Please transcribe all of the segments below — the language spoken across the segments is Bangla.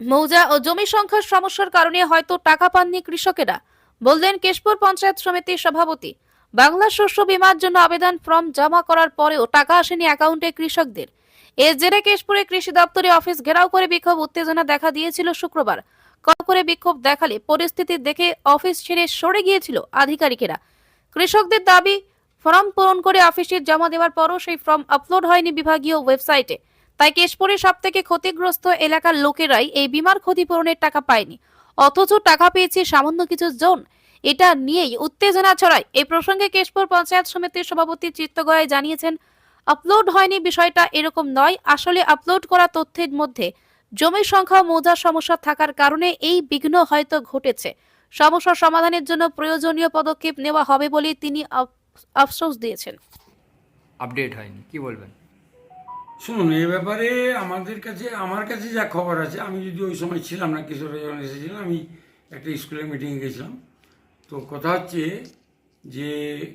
মৌজা ও জমি সংখ্যার সমস্যার কারণে হয়তো টাকা পাননি কৃষকেরা, বললেন কেশপুর পঞ্চায়েত সমিতির সভাপতি। বাংলা শস্য বীমার জন্য আবেদন ফর্ম জমা করার পরেও টাকা আসেনি অ্যাকাউন্টে কৃষকদের। এর জেরে কেশপুরে কৃষি দপ্তরে অফিস ঘেরাও করে বিক্ষোভ উত্তেজনা দেখা দিয়েছিল শুক্রবার। কল করে বিক্ষোভ দেখালে পরিস্থিতি দেখে অফিস ছেড়ে সরে গিয়েছিল আধিকারিকেরা। কৃষকদের দাবি, ফর্ম পূরণ করে অফিসে জমা দেওয়ার পরও সেই ফর্ম আপলোড হয়নি বিভাগীয় ওয়েবসাইটে। তাই কেশপুরের সব থেকে ক্ষতিগ্রস্ত এলাকার লোকেরাই এই বিমার ক্ষতিপূরণের টাকা পায়নি। অথচ টাকা পেয়েছে সামান্য কিছু জন। এটা নিয়েই উত্তেজনা ছড়ায়। এই প্রসঙ্গে কেশপুর পঞ্চায়েত সমিতির সভাপতি চিত্তগয় জানিয়েছেন, আপলোড হয়নি বিষয়টা এরকম নয়। আসলে আপলোড করা তথ্যের মধ্যে জমির সংখ্যা মৌজার সমস্যা থাকার কারণে এই বিঘ্ন হয়তো ঘটেছে। সমস্যার সমাধানের জন্য প্রয়োজনীয় পদক্ষেপ নেওয়া হবে বলে তিনি আফ- আফসোস দিয়েছেন। আপডেট হয়নি। কি বলবেন? শুনুন, এ ব্যাপারে আমাদের কাছে, আমার কাছে যা খবর আছে, আমি যদি ওই সময় ছিলাম না, কিশোর যখন এসেছিলাম আমি একটা স্কুলের মিটিংয়ে গেছিলাম। তো কথা হচ্ছে যে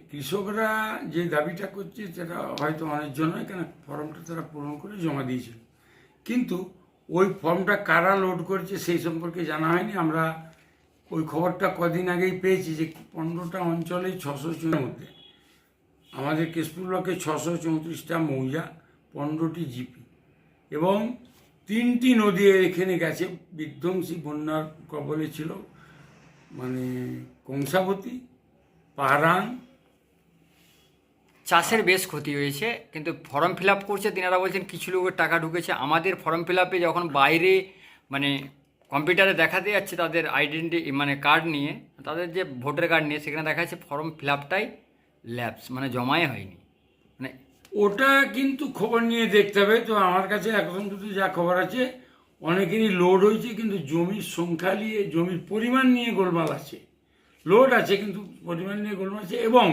কৃষকরা যে দাবিটা করছে, সেটা হয়তো অনেকজন নয়, কেন ফর্মটা তারা পূরণ করে জমা দিয়েছিল। কিন্তু ওই ফর্মটা কারা লোড করেছে, সেই সম্পর্কে জানা হয়নি। আমরা ওই খবরটা কদিন আগেই পেয়েছি যে পনেরোটা অঞ্চলে ছশো জনের মধ্যে। আমাদের কেশপুর ব্লকে ছশো চৌত্রিশটা মৌজা পনেরোটি জিপি। এবং তিনটি নদী এখানে গেছে। বিধ্বংসী বন্যার কবলে ছিল মানে কংসাবতী পাহারান চাষের বেশ ক্ষতি হয়েছে, কিন্তু ফর্ম ফিল আপ করছে, তিনারা বলছেন কিছু লোকের টাকা ঢুকেছে। আমাদের ফর্ম ফিল আপে যখন বাইরে মানে কম্পিউটারে দেখাতে যাচ্ছে তাদের আইডেন্টি মানে কার্ড নিয়ে, তাদের যে ভোটার কার্ড নিয়ে, সেখানে দেখা যাচ্ছে ফর্ম ফিল আপটাই ল্যাপস মানে জমাই হয়নি। মানে ওটা কিন্তু খবর নিয়ে দেখতে হবে। তো আমার কাছে এখন কিন্তু যা খবর আছে, অনেকেরই লোড হয়েছে, কিন্তু জমির সংখ্যা নিয়ে, জমির পরিমাণ নিয়ে গোলমাল আছে। লোড আছে, কিন্তু পরিমাণ নিয়ে গোলমাল আছে এবং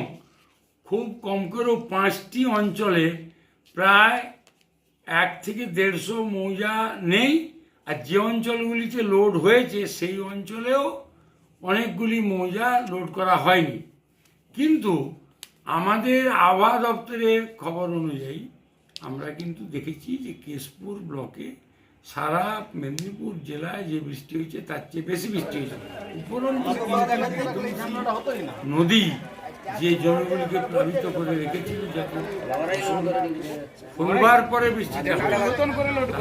খুব কম করেও পাঁচটি অঞ্চলে প্রায় এক থেকে দেড়শো মৌজা নেই। আর যে অঞ্চলগুলিতে লোড হয়েছে, সেই অঞ্চলেও অনেকগুলি মৌজা লোড করা হয়নি। কিন্তু আমাদের আবহাওয়া দপ্তরের খবর অনুযায়ী আমরা কিন্তু দেখেছি যে কেশপুর ব্লকে সারা মেদিনীপুর জেলায় যে বৃষ্টি হয়েছে তার চেয়ে বেশি বৃষ্টি হয়েছে। উপরন্তু নদী যে জমিগুলিকে প্লাবিত করে রেখেছিল যাতে পরে বৃষ্টিটা।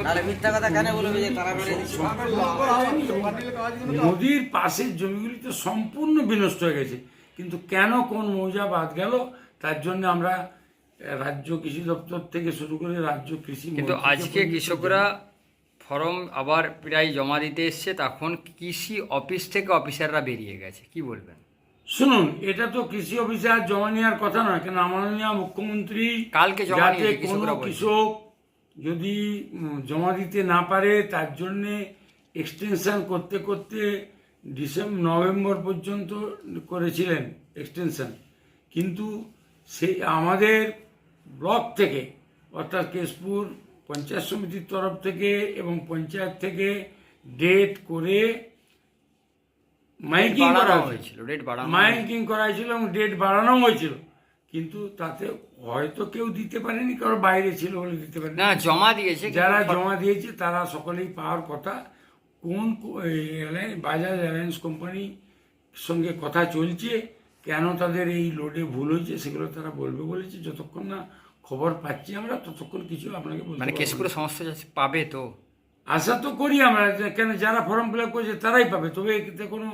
তাহলে মিথ্যা কথা কেন বলবে যে তারা মেরে দিচ্ছে নদীর পাশের জমিগুলি তো সম্পূর্ণ বিনষ্ট হয়ে গেছে। কিন্তু কেন কোন মৌজা বাদ গেল? তার জন্য আমরা রাজ্য কৃষি দপ্তর থেকে শুরু করে রাজ্য কৃষি কিন্তু আজকে কৃষকরা ফর্ম আবার প্রায় জমা দিতে এসছে তখন কৃষি অফিস থেকে অফিসাররা বেরিয়ে গেছে। কি বলবেন? শুনুন এটা তো কৃষি অফিসে আর জমা নেওয়ার কথা নয় কেন মাননীয় মুখ্যমন্ত্রী কালকে যাতে কোনো কৃষকরা কৃষক যদি জমা দিতে না পারে তার জন্যে এক্সটেনশন করতে করতে ডিসেম্বর নভেম্বর পর্যন্ত করেছিলেন এক্সটেনশন কিন্তু সেই আমাদের ব্লক থেকে অর্থাৎ কেশপুর পঞ্চায়েত সমিতির তরফ থেকে এবং পঞ্চায়েত থেকে ডেট করে মাইকিং করা হয়েছিল। ডেট বাড়ানো মাইকিং করা হয়েছিল এবং ডেট বাড়ানো হয়েছিল। কিন্তু তাতে হয়তো কেউ দিতে পারেনি কারণ বাইরে ছিল বলে দিতে পারেনি। না জমা দিয়েছে যারা জমা দিয়েছে তারা সকলেই পাওয়ার কথা। কোন এয়ারলাইন বাজাজ এয়ারলাইন্স কোম্পানি সঙ্গে কথা চলছে কেন তাদের এই লোডে ভুল হয়েছে সেগুলো তারা বলবে বলেছে যতক্ষণ না খবর পাচ্ছি আমরা ততক্ষণ কিছু আপনাকে মানে। কেশপুরে সমস্যা চাষ পাবে তো। আশা তো করি আমরা কেন যারা ফর্ম ফিল আপ করেছে তারাই পাবে তবে এতে কোনো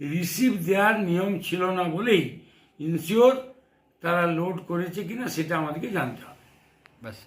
রিসিভ দেওয়ার নিয়ম ছিল না বলেই ইনশিওর তারা লোড করেছে কিনা সেটা আমাদেরকে জানতে হবে। ব্যাস।